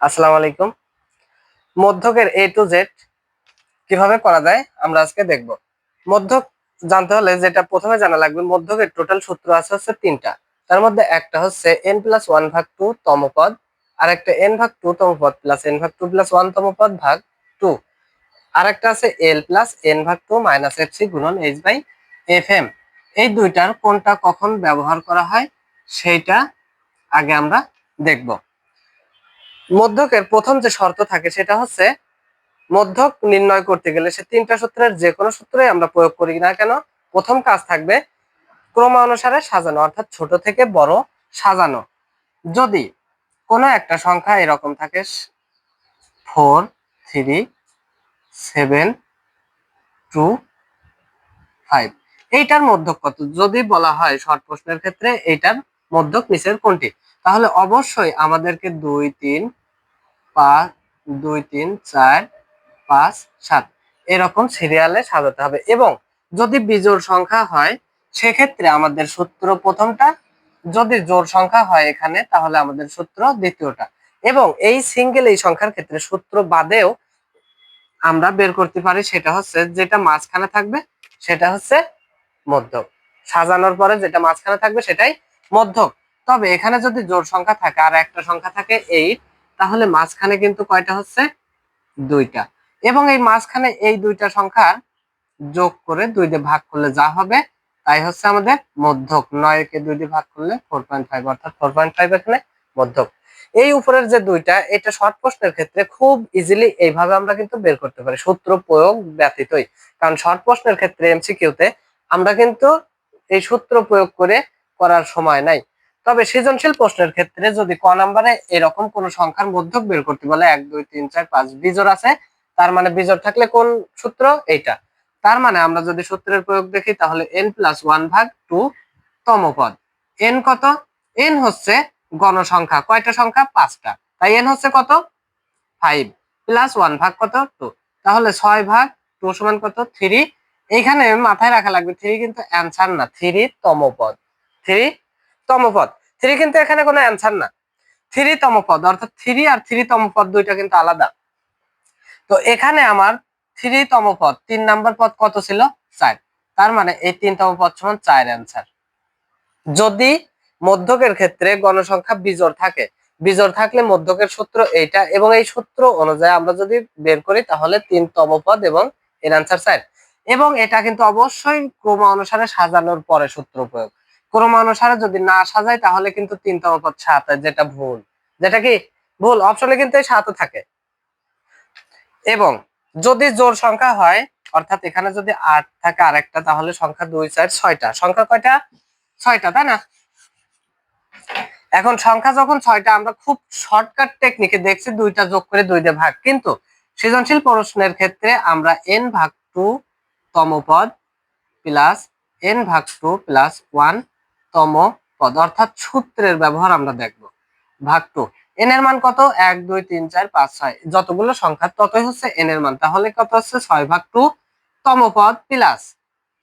আসসালামু আলাইকুম। মধ্যকের এ to Z কীভাবে করা যায় আমরা আজকে দেখব। মধ্যক জানতে হলে যেটা প্রথমে জানা লাগবে, মধ্যকের টোটাল সূত্র আছে হচ্ছে তিনটা। তার মধ্যে একটা হচ্ছে এন প্লাস ওয়ান ভাগ টু তম পদ আর একটা এন ভাগ টু তম পদ প্লাস এন ভাগ টু প্লাস ওয়ান তম পদ ভাগ টু আর একটা আছে এল প্লাস এন ভাগ টু মাইনাস এফ সি গুণন এইচ বাই এফ এম এই দুইটার কোনটা কখন ব্যবহার করা হয়, সেইটা আগে আমরা দেখব। মধ্যকের প্রথম যে শর্ত থাকে সেটা হচ্ছে মধ্যক নির্ণয় করতে গেলে সে তিনটা সূত্রের যে কোনো সূত্রে আমরা প্রয়োগ করি না কেন? প্রথম কাজ থাকবে ক্রমানুসারে সাজানো, অর্থাৎ ছোট থেকে বড় সাজানো। যদি কোনো একটা সংখ্যা এরকম থাকে, four, three, seven, two, five, এইটার মধ্যক কত? যদি বলা হয় শর্ট প্রশ্নের ক্ষেত্রে, এইটার মধ্যক নিচের কোনটি? তাহলে অবশ্যই আমাদেরকে দুই, তিন পাঁচ, দুই, তিন, চার, পাঁচ, সাত। এরকম সিরিয়ালে সাজাতে হবে। এবং যদি বিজোড় সংখ্যা হয়, সেক্ষেত্রে আমাদের সূত্র প্রথমটা। যদি জোড় সংখ্যা হয় এখানে, তাহলে আমাদের সূত্র দ্বিতীয়টা। এবং এই সিঙ্গেল এই সংখ্যার ক্ষেত্রে সূত্র বাদেও আমরা বের করতে পারি, সেটা হচ্ছে যেটা মাঝখানে থাকবে, সেটা হচ্ছে মধ্যক সাজানোর পরে যেটা মাঝখানে থাকবে, সেটাই মধ্যক তবে এখানে যদি জোড় সংখ্যা থাকে, আর একটা সংখ্যা থাকে এইট তাহলে মাঝখানে কিন্তু কয়টা হচ্ছে? দুইটা। এবং এই মাঝখানে এই দুইটা সংখ্যার যোগ করে দুই দিয়ে ভাগ করলে যা হবে, তাই হচ্ছে আমাদের মধ্যক। নয় কে দুই দিয়ে ভাগ করলে ফোর পয়েন্ট ফাইভ অর্থাৎ ফোর পয়েন্ট ফাইভ এখানে মধ্যক। এই উপরের যে দুইটা, এটা শর্ট প্রশ্নের ক্ষেত্রে খুব ইজিলি এইভাবে আমরা কিন্তু বের করতে পারি। সূত্র প্রয়োগ ব্যতীতই। কারণ শর্ট প্রশ্নের ক্ষেত্রে এমসিকিউতে আমরা কিন্তু এই সূত্র প্রয়োগ করে করার সময় নাই। তবে সৃজনশীল প্রশ্নের ক্ষেত্রে যদি ক নাম্বারে এরকম কোন সংখ্যার মধ্যক বের করতে বলে এক, দুই, তিন, চার, পাঁচ বিজোড় আছে, তার মানে বিজোড় থাকলে কোন সূত্র? এইটা। তার মানে আমরা যদি সূত্রের প্রয়োগ দেখি, তাহলে এন প্লাস ওয়ান ভাগ টু তম পদ। এন কত? এন হচ্ছে গণসংখ্যা। কয়টা সংখ্যা? পাঁচটা। তাই এন হচ্ছে কত? ফাইভ প্লাস ওয়ান ভাগ কত? টু তাহলে ছয় ভাগ টু সমান কত? থ্রি এইখানে মাথায় রাখা লাগবে থ্রি কিন্তু অ্যান্সার না। থ্রি তম পদ। থ্রি তম পদ। থ্রি কিন্তু এখানে কোনো অ্যান্সার না। থ্রি তম পদ, অর্থাৎ থ্রি আর থ্রি তম পদ দুইটা কিন্তু আলাদা। তো এখানে আমার থ্রি তম পদ, তিন নাম্বার পদ কত ছিল? চার। তার মানে এই তিনতম পদ সমান চার অ্যান্সার যদি মধ্যকের ক্ষেত্রে গণসংখ্যা বিজোড় থাকে, বিজোড় থাকলে মধ্যকের সূত্র এইটা এবং এই সূত্র অনুযায়ী আমরা যদি বের করি, তাহলে তিনতম পদ এবং এর অ্যান্সার চার। এবং এটা কিন্তু অবশ্যই ক্রম অনুসারে সাজানোর পরে সূত্র প্রয়োগ ক্রম অনুসারে যদি না সাজায়, তাহলে কিন্তু তিনতম পদ সাত, যেটা ভুল। যেটা কি? ভুল। অপশনে কিন্তু সাতও থাকে। এবং যদি জোর সংখ্যা হয়, অর্থাৎ এখানে যদি আট থাকে আরেকটা, তাহলে সংখ্যা দুই, চার, ছয়টা। সংখ্যা কয়টা? ছয়টা, তাই না? এখন সংখ্যা যখন ছয়টা, আমরা খুব শর্টকাট টেকনিকে দেখছি, দুইটা যোগ করে দুই দিয়ে ভাগ। কিন্তু সৃজনশীল প্রশ্নের ক্ষেত্রে আমরা এন ভাগ টু তম পদ প্লাস এন ভাগ টু প্লাস ওয়ান তম পদ, অর্থাৎ সূত্রের ব্যবহার আমরা দেখব। ভাগ টু এন এর মান কত? এক, দুই, তিন, চার, পাঁচ, ছয়। যতগুলো সংখ্যা, ততই হচ্ছে এন এর মান। তাহলে কত হচ্ছে? ছয় ভাগ টু তম পদ প্লাস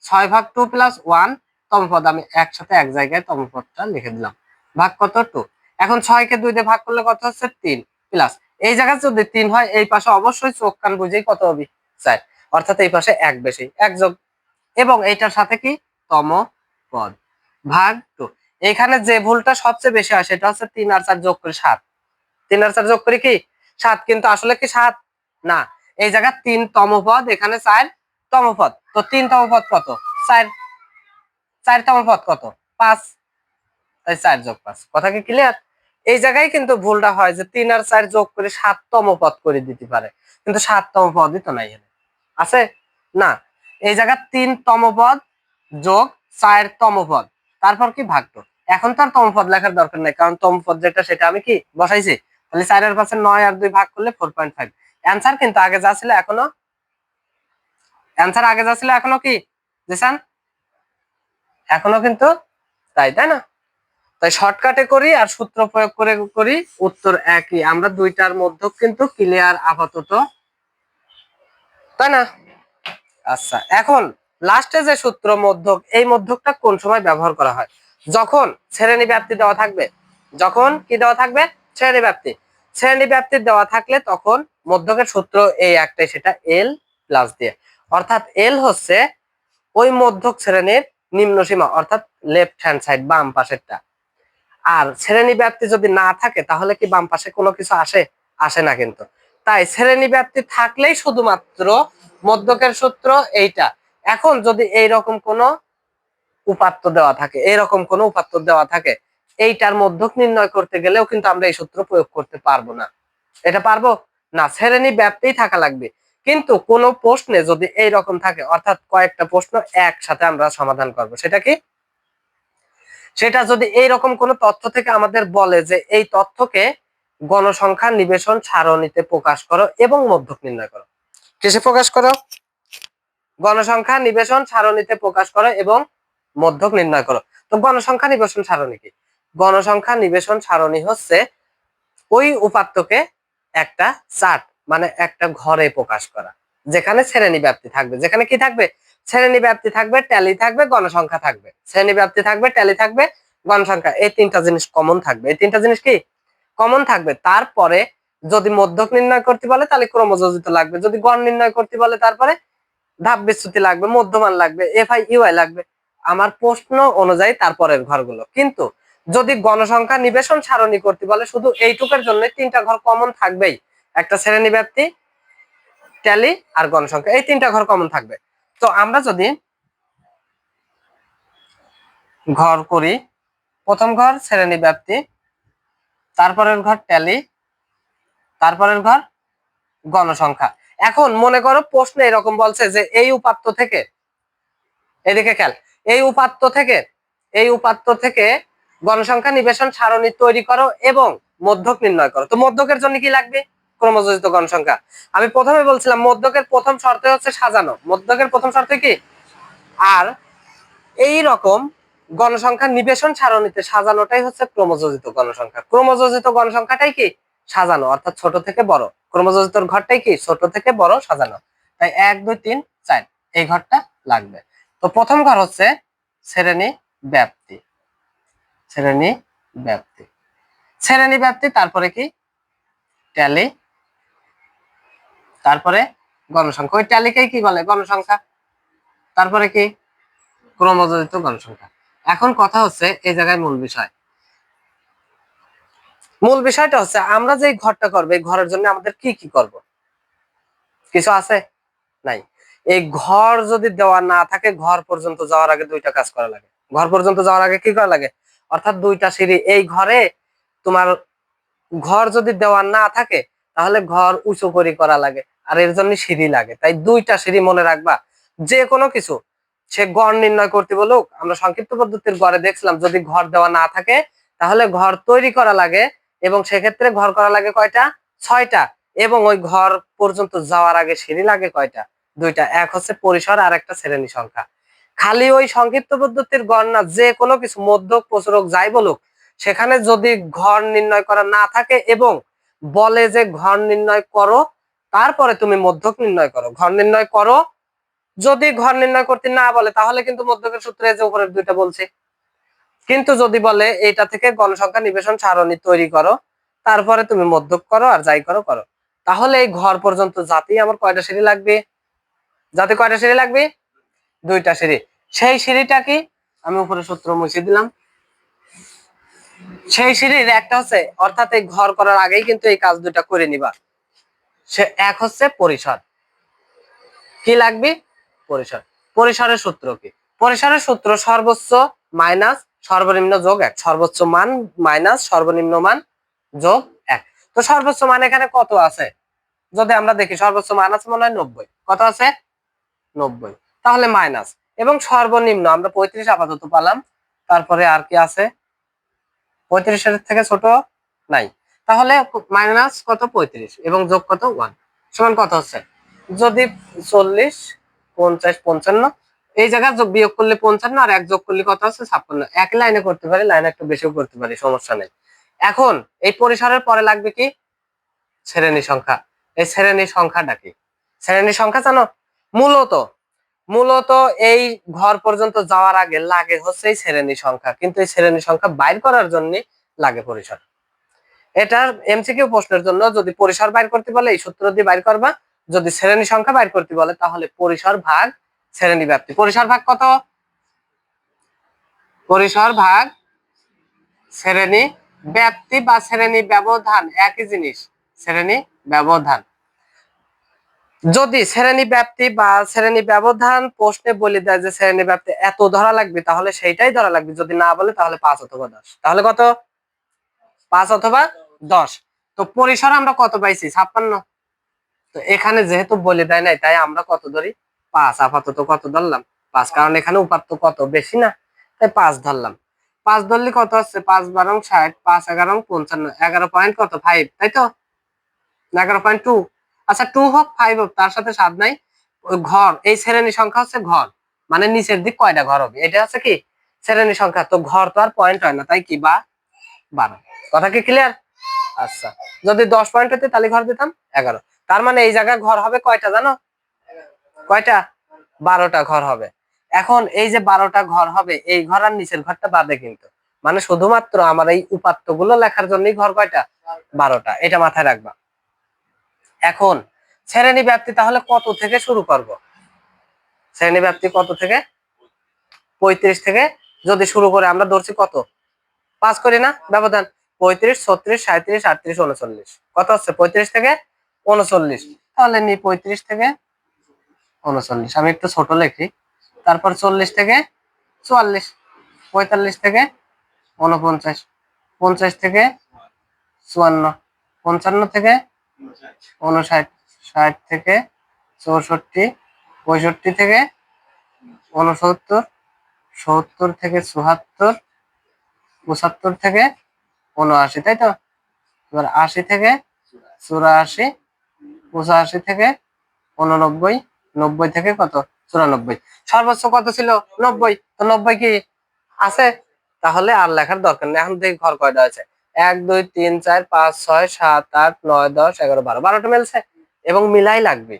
ছয় ভাগ টু প্লাস ওয়ান তম পদ। আমি একসাথে এক জায়গায় তম পদটা লিখে দিলাম। ভাগ কত? টু এখন ছয় কে দুই দিয়ে ভাগ করলে কত হচ্ছে? তিন প্লাস এই জায়গায় যদি তিন হয়, এই পাশে অবশ্যই চোখ কান বুঝেই কত হবে? চার। অর্থাৎ এই পাশে এক বেশি। এক যোগ। এবং এইটার সাথে কি? তম পদ। ভাগ টু এখানে যে ভুলটা সবচেয়ে বেশি হয় সেটা হচ্ছে তিন আর চার যোগ করে সাত। তিন আর চার যোগ করে কি? সাত কিন্তু আসলে কি সাত? না। এই জায়গায় তিন তম পদ এখানে চার তম পদ তো তিন তম পদ কত? চার। চার তম পদ কত? পাঁচ। তাই চার যোগ পাঁচ। কথা কি ক্লিয়ার এই জায়গায় কিন্তু ভুলটা হয় যে তিন আর চার যোগ করে সাততম পদ করে দিতে পারে। কিন্তু সাততম পদই তো নাই এখানে। আছে? না। এই জায়গায় তিন তম পদ যোগ চার তম পদ তারপর কি ভাগটো এখন তার তম পদ লেখার দরকার নেই, কারণ তম পদ যেটা সেটা আমি কি বসাইছি? তাহলে চারের পাশে নয় আর দুই ভাগ করলে ফোর পয়েন্ট ফাইভ অ্যান্সার কিন্তু আগে যা ছিল এখনও অ্যান্সার আগে যা ছিল এখনও কি? এখনও কিন্তু তাই তাই না? তাই শর্টকাটে করি আর সূত্র প্রয়োগ করে করি, উত্তর একই। আমরা দুইটার মধ্যে কিন্তু ক্লিয়ার আপাতত। তাই না? আচ্ছা এখন লাস্টে যে সূত্র মধ্যক, এই মধ্যকটা কোন সময় ব্যবহার করা হয়? যখন শ্রেণি ব্যাপ্তি দেওয়া থাকবে, যখন কি দেওয়া থাকবে? শ্রেণি ব্যাপ্তি। শ্রেণি ব্যাপ্তি দেওয়া থাকলে তখন মধ্যকের সূত্র এই একটাই, সেটা এল প্লাস দিয়ে। অর্থাৎ এল হচ্ছে ওই মধ্যক শ্রেণির নিম্ন সীমা, অর্থাৎ লেফট হ্যান্ড সাইড বাম পাশেরটা। আর শ্রেণি ব্যাপ্তি যদি না থাকে, তাহলে কি বাম পাশে কোনো কিছু আসে? আসে না কিন্তু। তাই শ্রেণি ব্যাপ্তি থাকলেই শুধুমাত্র মধ্যকের সূত্র এইটা। এখন যদি এই রকম কোনো উপাত্ত দেওয়া থাকে এরকম কোনো উপাত্ত দেওয়া থাকে, এইটার মধ্যক নির্ণয় করতে গেলেও কিন্তু আমরা এই সূত্র প্রয়োগ করতে পারব না। এটা পারব? না, শ্রেণি ব্যাপ্তি থাকা লাগবে। কিন্তু কোন প্রশ্নে যদি এই রকম থাকে, অর্থাৎ কয়েকটা প্রশ্ন একসাথে আমরা সমাধান করব, সেটা কি? সেটা যদি এই রকম কোন তথ্য থেকে আমাদের বলে যে এই তথ্যকে গণসংখ্যা নিবেশন সারণীতে প্রকাশ করো এবং মধ্যক নির্ণয় করো। কিসে প্রকাশ করো? গণসংখ্যা নিবেশন সারণীতে প্রকাশ করো এবং মধ্যক নির্ণয় করো। তো গণসংখ্যা নিবেশন সারণী কি? গণসংখ্যা নিবেশন সারণী হচ্ছে ওই উপাত্তকে একটা চার্ট মানে একটা ঘরে প্রকাশ করা, যেখানে শ্রেণি ব্যাপ্তি থাকবে। যেখানে কি থাকবে? শ্রেণি ব্যাপ্তি থাকবে ট্যালি থাকবে, গণসংখ্যা থাকবে। শ্রেণি ব্যাপ্তি থাকবে ট্যালি থাকবে, গণসংখ্যা। এই তিনটা জিনিস কমন থাকবে। এই তিনটা জিনিস কি? কমন থাকবে। তারপরে যদি মধ্যক নির্ণয় করতে বলে, তাহলে ক্রমযোজিত লাগবে। যদি গণ নির্ণয় করতে বলে, তারপরে ধাপ বিচ্যুতি লাগবে, মধ্যমান লাগবে এফ আই ইউআই লাগবে। আমার প্রশ্ন অনুযায়ী তারপরের ঘরগুলো। কিন্তু যদি গণসংখ্যা নিবেশন সারণী করতে বলে, শুধু এইটুকের জন্য তিনটা ঘর কমন থাকবেই। একটা শ্রেণি ব্যাপ্তি ট্যালি আর গণসংখ্যা, এই তিনটা ঘর কমন থাকবে। তো আমরা যদি ঘর করি, প্রথম ঘর শ্রেণি ব্যাপ্তি, তারপরের ঘর ট্যালি তারপরের ঘর গণসংখ্যা। এখন মনে করো প্রশ্ন এরকম বলছে যে, এই উপাত্ত থেকে, এদিকে খেয়াল, এই উপাত্ত থেকে, এই উপাত্ত থেকে গণসংখ্যা নিবেশন সারণী তৈরি করো এবং মধ্যক নির্ণয় করো। তো মধ্যকের জন্য কি লাগবে? ক্রমযোজিত গণসংখ্যা। আমি প্রথমে বলছিলাম, মধ্যকের প্রথম শর্ত হচ্ছে সাজানো। মধ্যকের প্রথম শর্ত কি? আর এই রকম গণসংখ্যা নিবেশন সারণীতে সাজানোটাই হচ্ছে ক্রমযোজিত গণসংখ্যা। ক্রমযোজিত গণসংখ্যাটাই কি? সাজানো, অর্থাৎ ছোট থেকে বড়। ক্রমযোজিত ঘরটাই কি? ছোট থেকে বড় সাজানো। তাই এক, দুই, তিন, চার, এই ঘরটা লাগবে। তো প্রথম ঘর হচ্ছে শ্রেণি ব্যাপ্তি। শ্রেণি ব্যাপ্তি। শ্রেণি ব্যাপ্তি, তারপরে কি? ট্যালি। তারপরে গণসংখ্যা। ওই ট্যালিকেই কি বলে? গণসংখ্যা। তারপরে কি? ক্রমযোজিত গণসংখ্যা। এখন কথা হচ্ছে এই জায়গায় মূল বিষয়। মূল বিষয়টা হচ্ছে, আমরা যে ঘরটা করব, এই ঘরের জন্য আমাদের কি কি করব? কিছু আছে? নাই। এই ঘর যদি দেওয়া না থাকে, ঘর পর্যন্ত যাওয়ার আগে দুইটা কাজ করা লাগে। ঘর পর্যন্ত যাওয়ার আগে কি করা লাগে? অর্থাৎ দুইটা সিঁড়ি এই ঘরে তোমার ঘর যদি দেওয়া না থাকে, তাহলে ঘর উঁচু করি করা লাগে, আর এর জন্য সিঁড়ি লাগে। তাই দুইটা সিঁড়ি মনে রাখবা, যে কোনো কিছু। সে গড় নির্ণয় করতে বলুক, আমরা সংক্ষিপ্ত পদ্ধতির গড়ে দেখছিলাম, যদি ঘর দেওয়া না থাকে, তাহলে ঘর তৈরি করা লাগে এবং সেক্ষেত্রে ঘর করা লাগে কয়টা? ছয়টা। এবং ওই ঘর পর্যন্ত যাওয়ার আগে সিঁড়ি লাগে কয়টা? দুইটা। এক হচ্ছে পরিসর আর একটা শ্রেণি সংখ্যা। খালি ওই সংক্ষিপ্ত পদ্ধতির গণনা যে কোনো কিছু, মধ্যক, প্রচুরক, যাই বলুক, সেখানে যদি ঘর নির্ণয় করা না থাকে এবং বলে যে ঘর নির্ণয় করো, তারপরে তুমি মধ্যক নির্ণয় করো। ঘর নির্ণয় করো, যদি ঘর নির্ণয় করতে না বলে, তাহলে কিন্তু মধ্যকের সূত্রে যে উপরের দুইটা বলছে কিন্তু যদি বলে এটা থেকে গণসংখ্যা নিবেশন সারণী তৈরি করো, তারপরে তুমি মধ্যক করো আর যাই করো করো। তাহলে এই ঘর পর্যন্ত জাতি আমার কয়টা সিঁড়ি লাগবে? যাতে কয়টা সিঁড়ি লাগবে? দুইটা সিঁড়ি। সেই সিঁড়িটা কি? আমি উপরে সূত্র মুছে দিলাম। সেই সিঁড়ির একটা হচ্ছে, অর্থাৎ এই ঘর করার আগেই কিন্তু এই কাজ দুটা করে নিবা। সে এক হচ্ছে পরিসর। কি লাগবে? পরিসর। পরিসরের সূত্র কি? পরিসরের সূত্র সর্বোচ্চ মাইনাস সর্বনিম্ন যোগ এক, সর্বোচ্চ মান মাইনাস সর্বনিম্ন মান যোগ এক। তো সর্বোচ্চ মান এখানে কত আছে? যদি আমরা দেখি, সর্বোচ্চ মান আছে মনে হয় নব্বই। কত আছে? নব্বই। তাহলে মাইনাস। এবং সর্বনিম্ন, আমরা পঁয়ত্রিশ আপাতত পালাম। তারপরে আর কি আছে? পঁয়ত্রিশের থেকে ছোট নাই। তাহলে মাইনাস কত? পঁয়ত্রিশ। এবং যোগ কত? ওয়ান। সমান কত হচ্ছে? যদি চল্লিশ, পঞ্চাশ, পঞ্চান্ন এই জায়গায় যোগ বিয়োগ করলে পঞ্চান্ন আর এক যোগ করলে কত হচ্ছে ছাপ্পান্ন। এক লাইনে করতে পারি, লাইনে একটু বেশিও করতে পারি, সমস্যা নেই। এখন এই পরিসরের পরে লাগবে কি? শ্রেণি সংখ্যা। এই শ্রেণি সংখ্যাটা কি? শ্রেণি সংখ্যা জানো? মূলত মূলত এই ঘর পর্যন্ত যাওয়ার আগে লাগে হচ্ছে এই শ্রেণি সংখ্যা। কিন্তু এই শ্রেণি সংখ্যা বাইর করার জন্য লাগে পরিসর। এটার এমসিকিউ প্রশ্নের জন্য যদি পরিসর বাইর করতে বলে, এই সূত্র দিয়ে বাইর করবা। যদি শ্রেণি সংখ্যা বাইর করতে বলে, তাহলে পরিসর ভাগ শ্রেণি ব্যাপ্তি। পরিসর ভাগ কত? পরিসর ভাগ শ্রেণি ব্যাপ্তি বা শ্রেণি ব্যবধান, একই জিনিস, শ্রেণি ব্যবধান। যদি শ্রেণি ব্যাপ্তি বা শ্রেণি ব্যবধান প্রশ্নে বলে দেয় যে শ্রেণি ব্যাপ্তি এত ধরা লাগবে, তাহলে সেইটাই ধরা লাগবে। যদি না বলে, তাহলে পাঁচ অথবা দশ। তাহলে কত? পাঁচ অথবা দশ। তো পরিসর আমরা কত পাইছি? ছাপ্পান্ন। তো এখানে যেহেতু বলে দেয় নাই, তাই আমরা কত ধরি? পাঁচ আপাতত কত ধরলাম? পাঁচ, কারণ এখানে উপাত্ত কত? বেশি না? তাই পাঁচ ধরলাম। পাঁচ ধরলে কত হচ্ছে? পাঁচ বারং ষাট, পাঁচ এগারো পঞ্চান্ন। এগারো পয়েন্ট কত? ফাইভ তাই তো? এগারো পয়েন্ট টু আচ্ছা টু হোক ফাইভ হোক, তার সাথে সাত নাই। ঘর, এই শ্রেণি সংখ্যা হচ্ছে ঘর। মানে নিচের দিক কয়টা ঘর হবে? এটা হচ্ছে কি? শ্রেণি সংখ্যা। তো ঘর তো আর পয়েন্ট হয় না, তাই কি? বা বারো। কথা কি ক্লিয়ার আচ্ছা। যদি দশ পয়েন্ট হতে তাহলে ঘর দিতাম এগারো। তার মানে এই জায়গায় ঘর হবে কয়টা জানো? কয়টা? বারোটা ঘর হবে। এখন এই যে বারোটা ঘর হবে, এই ঘর আর নিচের ঘরটা বাদে কিন্তু। মানে শুধুমাত্র আমার এই উপাত্তগুলো লেখার জন্যই ঘর কয়টা? বারোটা। এটা মাথায় রাখবা। এখন, শ্রেণি ব্যাপ্তি তাহলে কত থেকে শুরু করব? শ্রেণি ব্যাপ্তি কত থেকে? পঁয়ত্রিশ থেকে। যদি শুরু করে আমরা ধরছি কত? পাস করি না? ব্যবধান। পঁয়ত্রিশ, ছত্রিশ সাঁত্রিশ আটত্রিশ, উনচল্লিশ। কত হচ্ছে? পঁয়ত্রিশ থেকে উনচল্লিশ। তাহলে নি পঁয়ত্রিশ থেকে উনচল্লিশ। আমি একটু ছোট লিখি। তারপর চল্লিশ থেকে চুয়াল্লিশ, পঁয়তাল্লিশ থেকে উনপঞ্চাশ পঞ্চাশ থেকে চুয়ান্ন, পঞ্চান্ন থেকে উনষাট ষাট থেকে চৌষট্টি, পঁয়ষট্টি থেকে উনসত্তর সত্তর থেকে চুহাত্তর পঁচাত্তর থেকে উনআশি তাই তো? এবার আশি থেকে চুরাশি, পঁচাশি থেকে উননব্বই নব্বই থেকে কত? চুরানব্বই। সর্বোচ্চ কত ছিল? নব্বই। তো নব্বই কি আছে? তাহলে আর লেখার দরকার নেই। এখন দেখি ঘর কয়টা আছে? এক, দুই, তিন, চার, পাঁচ, ছয়, সাত, আট, নয়, দশ, এগারো, বারো। বারোটা মিলছে। এবং মিলাই লাগবে।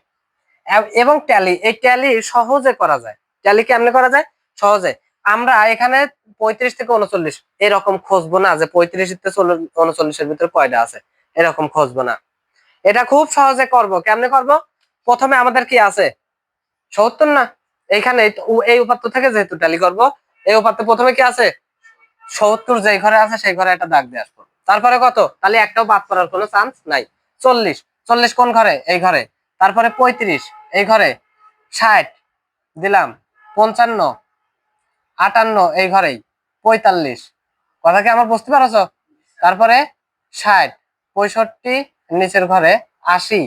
এবং ট্যালি। এই ট্যালি সহজে করা যায়। ট্যালি কেমনে করা যায়? সহজে। আমরা এখানে পঁয়ত্রিশ থেকে উনচল্লিশ। এরকম খুঁজবো না যে পঁয়ত্রিশ থেকে চল্লিশ- উনচল্লিশের ভিতরে কয়টা আছে। এরকম খুঁজবো না। এটা খুব সহজে করব। কেমনে করব? প্রথমে আমাদের কি আছে? সত্তর না? এইখানে এই উপাত্ত থেকে যেহেতু ট্যালি করব, এই উপাত্ত প্রথমে কি আছে? সত্তর যেই ঘরে আছে, সেই ঘরে একটা দাগ দিয়ে আসব। তারপরে কত? তাহলে একটাও বাদ করার কোনো চান্স নাই। চল্লিশ। চল্লিশ কোন ঘরে? এই ঘরে। তারপরে পঁয়ত্রিশ। এই ঘরে। ষাট। দিলাম। পঞ্চান্ন। আটান্ন। এই ঘরেই। পঁয়তাল্লিশ। কথা কি আমার বুঝতে পারছ? তারপরে ষাট। পঁয়ষট্টি। নিচের ঘরে আশি।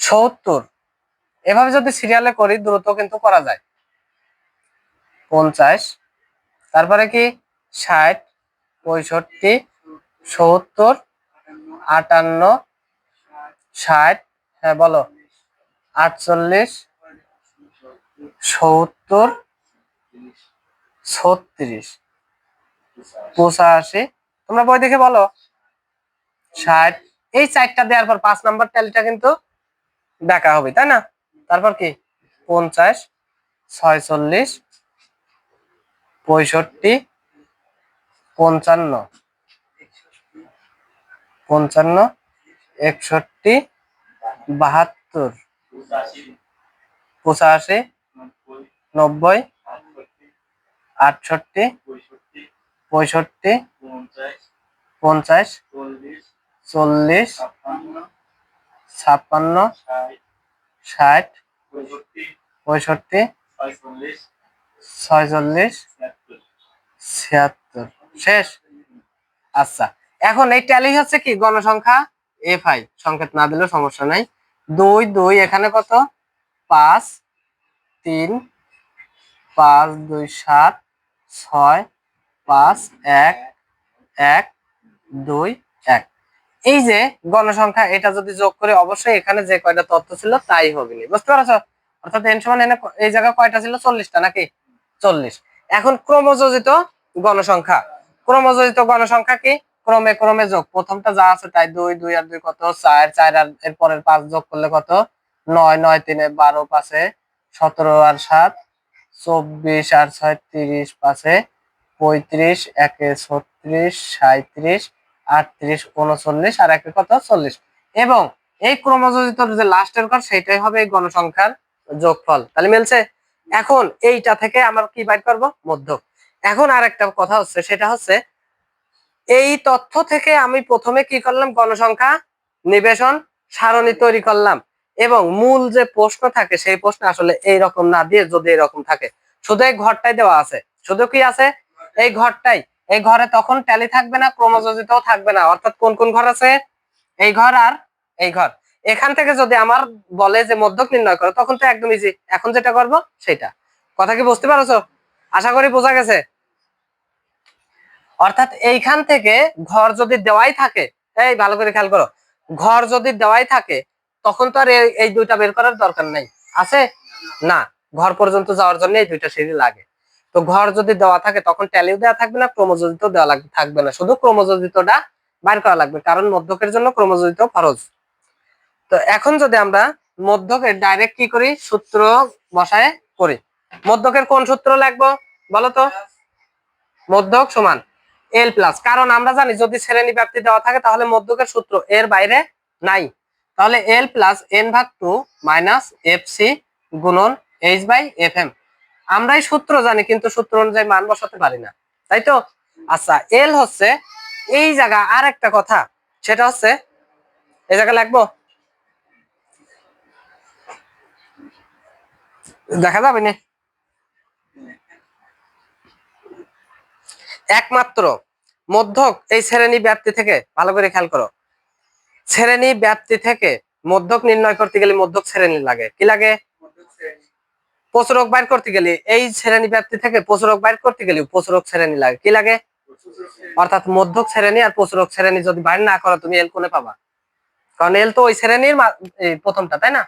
সত্তর। এভাবে যদি সিরিয়ালে করি, দ্রুত কিন্তু করা যায়। পঞ্চাশ, তারপরে কি? ষাট, পঁয়ষট্টি, সত্তর, আটান্ন, ষাট হ্যাঁ বলো। আটচল্লিশ, সত্তর, ছত্রিশ, পঁচাশি, তোমরা বই দেখে বলো। ষাট, এই চারটা দেওয়ার পর পাঁচ নাম্বার ট্যালিটা কিন্তু দেখা হবে, তাই না? তারপর কি? পঞ্চাশ, ছয়চল্লিশ, পঁয়ষট্টি, পঞ্চান্ন পঞ্চান্ন, একষট্টি, বাহাত্তর, পঁচাশি, নব্বই, আটষট্টি, পঁয়ষট্টি, পঞ্চাশ, চল্লিশ, ছাপ্পান্ন, ষাট পঁয়ষট্টি ছয়চল্লিশ ছিয়াত্তর। শেষ? আচ্ছা এখন এই ট্যালি হচ্ছে কি? গণসংখ্যা এফ আই সংকেত না দিলেও সমস্যা নাই। দুই দুই এখানে কত? পাঁচ তিন পাঁচ দুই সাত ছয় পাঁচ এক এক দুই এক। এই যে গণসংখ্যা, এটা যদি যোগ করে অবশ্যই এখানে যে কয়টা তথ্য ছিল তাই হবে বুঝতে পারছ? অর্থাৎ এন সমান এনে এই জায়গায় কয়টা ছিল? চল্লিশটা নাকি? চল্লিশ। এখন ক্রমযোজিত গণসংখ্যা। ক্রমযোজিত গণসংখ্যা কি? ক্রমে ক্রমে যোগ। প্রথমটা যা আছে তাই দুই দুই আর দুই কত? চার চার আর এর পরের পাঁচ যোগ করলে কত? নয় নয়, তিনে বারো, পাঁচে সতেরো আর সাত, চব্বিশ আর ছয়, তিরিশ, পাঁচে পঁয়ত্রিশ, একে ছত্রিশ সাঁত্রিশ আটত্রিশ, উনচল্লিশ আর একে কত? চল্লিশ। এবং এই ক্রমযোজিত যে লাস্টের ঘর সেটাই হবে এই গণসংখ্যার যোগফল। তাহলে মিলছে? এখন এইটা থেকে আমরা কি বাইর করব? মধ্যক। এখন আর একটা কথা হচ্ছে, সেটা হচ্ছে, এই তথ্য থেকে আমি প্রথমে কি করলাম? গণসংখ্যা নিবেশন সারণী তৈরি করলাম। এবং মূল যে প্রশ্ন থাকে, সেই প্রশ্ন আসলে এই রকম না দিয়ে যদি এরকম থাকে। শুধু এই ঘরটাই দেওয়া আছে। শুধু কি আছে? এই ঘরটাই। এই ঘরে তখন ট্যালি থাকবে না, ক্রমযোজিতও থাকবে না। অর্থাৎ কোন কোন ঘর আছে? এই ঘর আর এই ঘর। এখান থেকে যদি আমার বলে যে মধ্যক নির্ণয় করো, তখন তো একদম ইজি এখন যেটা করব, সেটা। কথা কি বুঝতে পারছ? আশা করি বোঝা গেছে। অর্থাৎ এইখান থেকে ঘর যদি দেওয়াই থাকে, এই ভালো করে খেয়াল করো, ঘর যদি দেওয়াই থাকে, তখন তো আর এই- দুইটা বের করার দরকার নাই। আছে? না। ঘর পর্যন্ত যাওয়ার জন্য এই দুইটা সিঁড়ি লাগে। তো ঘর যদি দেওয়া থাকে, তখন ট্যালিও দেওয়া থাকবে না, ক্রমযোজিত দেওয়া লাগবে থাকবে না। শুধু ক্রমযোজিতটা বাইর করা লাগবে, কারণ মধ্যকের জন্য ক্রমযোজিত ফরজ তো এখন যদি আমরা মধ্যকের ডাইরেক্ট কি করি? সূত্র বসায় করি। মধ্যকের কোন সূত্র লাগবো বলো তো? মধ্যক সমান এল প্লাস কারণ আমরা জানি, যদি শ্রেণি ব্যাপ্তি দেওয়া থাকে, তাহলে মধ্যকের সূত্র এর বাইরে নাই। তাহলে এল প্লাস এন ভাগ টু মাইনাস এফ সি গুণন এইচ বাই এফ এম আমরাই সূত্র জানি, কিন্তু সূত্র অনুযায়ী মান বসাতে পারি না। তাই তো? আচ্ছা এল হচ্ছে, এই জায়গা আর একটা কথা, সেটা হচ্ছে, এই জায়গা লাগবো দেখা যাবে না? একমাত্র মধ্যক এই শ্রেণি ব্যাপ্তি থেকে, ভালো করে খেয়াল করো, শ্রেণি ব্যাপ্তি থেকে মধ্যক নির্ণয় করতে গেলে মধ্যক শ্রেণি লাগে। কি লাগে? প্রচুরক বাইর করতে গেলে, এই শ্রেণি ব্যাপ্তি থেকে প্রচুরক বাইর করতে গেলে প্রচুরক শ্রেণি লাগে। কি লাগে? অর্থাৎ মধ্যক শ্রেণি আর প্রচুরক শ্রেণি যদি বাইর না করো, তুমি এল কোনে পাবা? কারণ এল তো ওই শ্রেণির প্রথমটা, তাই না?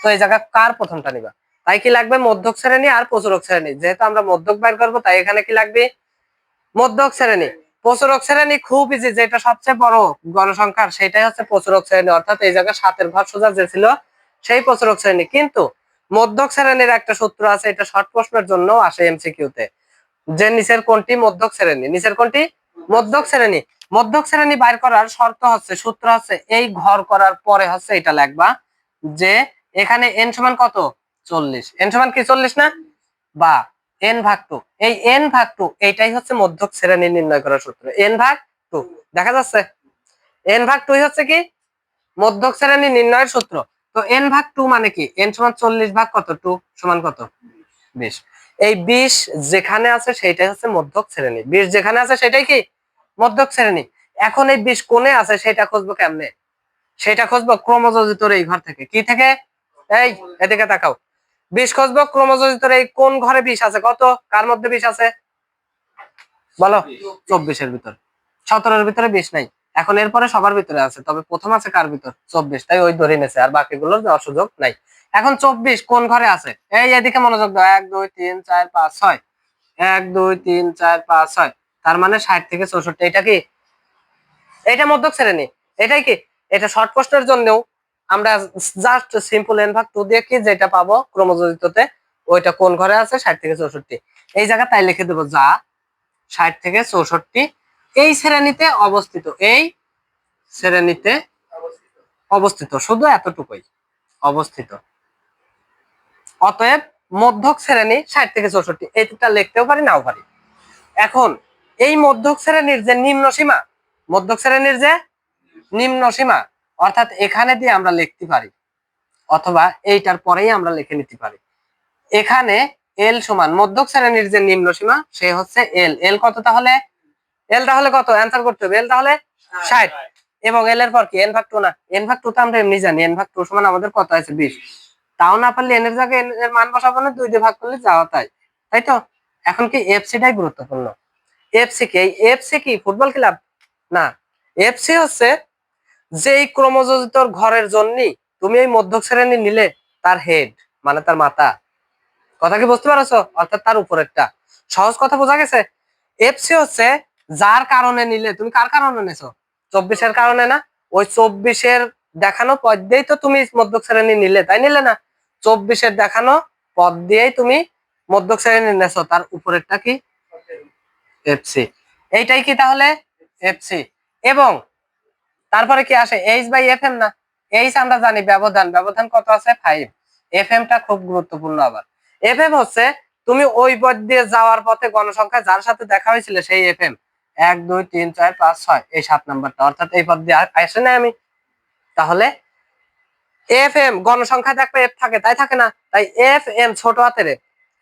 তো এই জায়গা কার প্রথমটা নিবা? তাই কি লাগবে মধ্যক শ্রেণি আর প্রচুরক শ্রেণি যেহেতু আমরা মধ্যক বাইর করব, তাই এখানে কি লাগবে? মধ্যক শ্রেণি প্রচুরক শ্রেণি খুব ইজি যেটা সবচেয়ে বড় গণসংখ্যার, সেটাই হচ্ছে প্রচুরক শ্রেণি অর্থাৎ এই জায়গায় সাতের ঘর সোজা যে ছিল, সেই প্রচুরক শ্রেণি কিন্তু মধ্যক শ্রেণির একটা সূত্র আছে, এটা শর্ট প্রশ্নের জন্য আসে এমসিকিউতে যে নিচের কোনটি মধ্যক শ্রেণি নিচের কোনটি? মধ্যক শ্রেণি মধ্যক শ্রেণি বাইর করার শর্ত হচ্ছে, সূত্র হচ্ছে এই ঘর করার পরে হচ্ছে এটা লাগবা যে এখানে এন সমান কত? চল্লিশ। এন সমান কি চল্লিশ না? বা এন ভাগ টু এই এন ভাগ টু এইটাই হচ্ছে মধ্যক শ্রেণি নির্ণয় করার সূত্র। এন ভাগ টু দেখা যাচ্ছে? এন ভাগ টু হচ্ছে কি? মধ্যক শ্রেণি নির্ণয়ের সূত্র। তো এন ভাগ টু মানে কি? এন সমান চল্লিশ ভাগ কত? টু সমান কত? বিশ। এই বিশ যেখানে আছে সেটাই হচ্ছে মধ্যক শ্রেণি। বিশ যেখানে আছে সেটাই কি? মধ্যক শ্রেণি। এখন এই বিশ কোণে আছে সেটা খুঁজবো কেমনে? সেটা খুঁজবো ক্রমযোজিতর এই ঘর থেকে। কি থেকে? এই, এদিকে তাকাও। বিশ খুঁজবো ক্রমযোজিতর এই কোন ঘরে বিশ আছে? কত? কার মধ্যে বিশ আছে? বলো। চব্বিশের ভিতর। সতেরোর ভিতরে বিশ নাই। এখন এরপরে সবার ভিতরে আছে, তবে প্রথম আছে কার ভিতর? চব্বিশ, তাই ওই ধরে নেছে, আর বাকিগুলোর দেওয়ার সুযোগ নাই। এখন চব্বিশ, কোন ঘরে আছে? এই এদিকে মনোযোগ দাও, এক, দুই, তিন, চার, পাঁচ, ছয়। এক, দুই, তিন, চার, পাঁচ, ছয়। তার মানে ষাট থেকে চৌষট্টি, এটা কি? এটা মধ্যক শ্রেণি এটাই কি? এটা শর্ট প্রশ্নের জন্যও আমরা জাস্ট সিম্পল এন ভাগ টু দিয়ে কি যেটা পাবো ক্রমযোজিততে, ওইটা কোন ঘরে আছে? ষাট থেকে চৌষট্টি। এই জায়গা তাই লিখে দেবো যা ষাট থেকে চৌষট্টি এই শ্রেণীতে অবস্থিত, এই শ্রেণীতে অবস্থিত, শুধু এতটুকুই অবস্থিত। অতএব মধ্যক শ্রেণি ষাট থেকে চৌষট্টি, এইটা লিখতেও পারি, নাও পারি। এখন, এই মধ্যক শ্রেণির যে নিম্ন সীমা, মধ্যক শ্রেণির যে নিম্ন সীমা, অর্থাৎ এখানে দিয়ে আমরা লিখতে পারি, অথবা এইটার পরেই আমরা লিখে নিতে পারি। এখানে এল সমান, মধ্যক শ্রেণির যে নিম্ন সীমা, সে হচ্ছে এল এল কত তাহলে? এল তাহলে কত? অ্যান্সার করতে হবে। এল তাহলে ষাট। এবং এল এর পর কি? এন ভাগ টু না। এন ভাগ টু তো আমরা এমনি জানি। এন ভাগ টু সমান আমাদের কত আছে? বিশ। তাও না পারলে এন এর জায়গায় n এর মান বসাবো না দুই দিয়ে ভাগ করলে যাওয়া তাই। তাই তো? এখন কি এফসিটাই গুরুত্বপূর্ণ? এফসি কি? এই এফসি কি? ফুটবল ক্লাব না। এফসি হচ্ছে যেই ক্রমযোজিতর ঘরের জন্য তুমি এই মধ্যক শ্রেণি নিলে তার হেড মানে তার মাথা। কথা কি বুঝতে পারছ? অর্থাৎ তার উপরেরটা। সহজ কথা বোঝা গেছে? এফসি হচ্ছে যার কারণে নিলে, তুমি কার কারণে নেছো? চব্বিশের কারণে না? ওই চব্বিশের দেখানো পদ দিয়েই তো তুমি মধ্যক শ্রেণি নিলে, তাই নিলে না? চব্বিশের দেখানো পদ দিয়েই তুমি মধ্যক শ্রেণি নেছো, তার উপরেরটা কি? এফসি এইটাই কি তাহলে? এফসি এবং তারপরে কি আসে? এইচ বাই এফ এম না? এইচ আমরা জানি ব্যবধান। ব্যবধান কত আছে? ফাইভ এফ টা খুব গুরুত্বপূর্ণ আবার। এফ এম হচ্ছে তুমি ওই পথ দিয়ে যাওয়ার পথে গণসংখ্যা যার সাথে দেখা হয়েছিল সেই এফ এম এক, দুই, তিন, চার, পাঁচ, ছয়, এই সাত নাম্বারটা। অর্থাৎ এই পদ দিয়ে আসে না আমি। তাহলে এফ এম গণসংখ্যা দেখবে এফ থাকে, তাই থাকে না? তাই এফ এম ছোট হাতের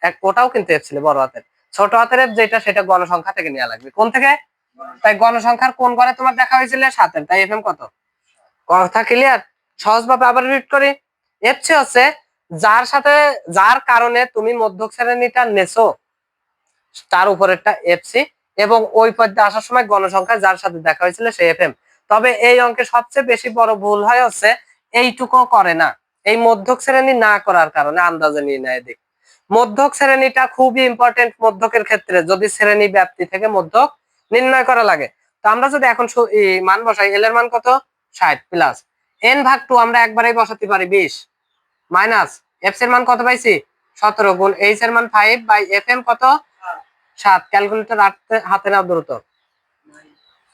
এক ওটাও কিন্তু এফ ছিল, বড় হাতের। ছোট হাতের F যেটা, সেটা গণসংখ্যা থেকে নেওয়া লাগবে। কোন থেকে? তাই গণসংখ্যার কোন ঘরে তোমার দেখা হয়েছিল? সাতের। তাই এফ এম কত? কথা ক্লিয়ার সহজভাবে আবার রিড করি। এফ সি হচ্ছে যার সাথে, যার কারণে তুমি মধ্যক শ্রেণীটা নেছো, তার উপরেরটা এফসি এবং ওই পদ্মে আসার সময় গণসংখ্যা যার সাথে দেখা হয়েছিল সেই এফ তবে এই অঙ্কে সবচেয়ে বেশি বড় ভুল হয় হচ্ছে এইটুকু করে না। এই মধ্যক শ্রেণি না করার কারণে আন্দাজে নিয়ে নেয় দিক মধ্যক শ্রেণীটা খুবই ইম্পর্টেন্ট মধ্যকের ক্ষেত্রে যদি শ্রেণি ব্যাপ্তি থেকে মধ্যক নির্ণয় করা লাগে। তো আমরা যদি এখন মান বসাই এল এর মান কত? ষাট প্লাস এন ভাগ টু আমরা একবারেই বসাতে পারি বিশ। মাইনাস এফ এর মান কত পাইছি? সতেরো গুণ এইচ এর মান ফাইভ বাই এফ এম কত? সাত ক্যালকুলেটর হাতে হাতে নাও দ্রুত।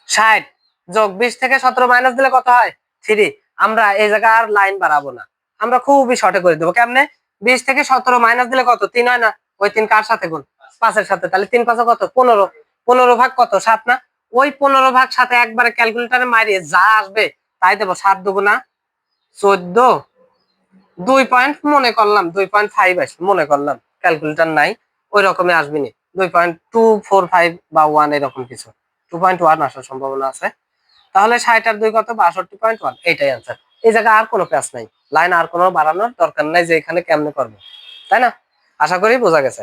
ষাট, যোগ বিশ থেকে সতেরো মাইনাস দিলে কত হয়? থ্রি। আমরা এই জায়গায় আর লাইন বাড়াবো না। আমরা খুবই শর্টে করে দেবো। কেমনে? বিশ থেকে সতেরো মাইনাস দিলে কত? তিন হয় না। ওই তিন কার সাথে গুণ? পাঁচের সাথে। তাহলে তিন পাঁচে কত? পনেরো। পনেরো ভাগ কত? সাত না? ওই পনেরো ভাগ সাথে একবারে ক্যালকুলেটারে মারিয়ে যা আসবে, তাই দেবো। সাত দুগুণা চোদ্দ। দুই পয়েন্ট মনে করলাম। দুই পয়েন্ট ফাইভ আসবে। মনে করলাম। ক্যালকুলেটার নাই। ওই রকমই আসবে নি। দুই পয়েন্ট টু ফোর ফাইভ বা ওয়ান এরকম কিছু। টু পয়েন্ট ওয়ান আসার সম্ভাবনা আছে। তাহলে ষাট আর দুই কত? বাষট্টি পয়েন্ট ওয়ান এইটাই আনসার এই জায়গায় আর কোনো প্যাস নাই। লাইন আর কোনো বাড়ানোর দরকার নাই যে এখানে কেমনে করব। তাই না? আশা করি বোঝা গেছে।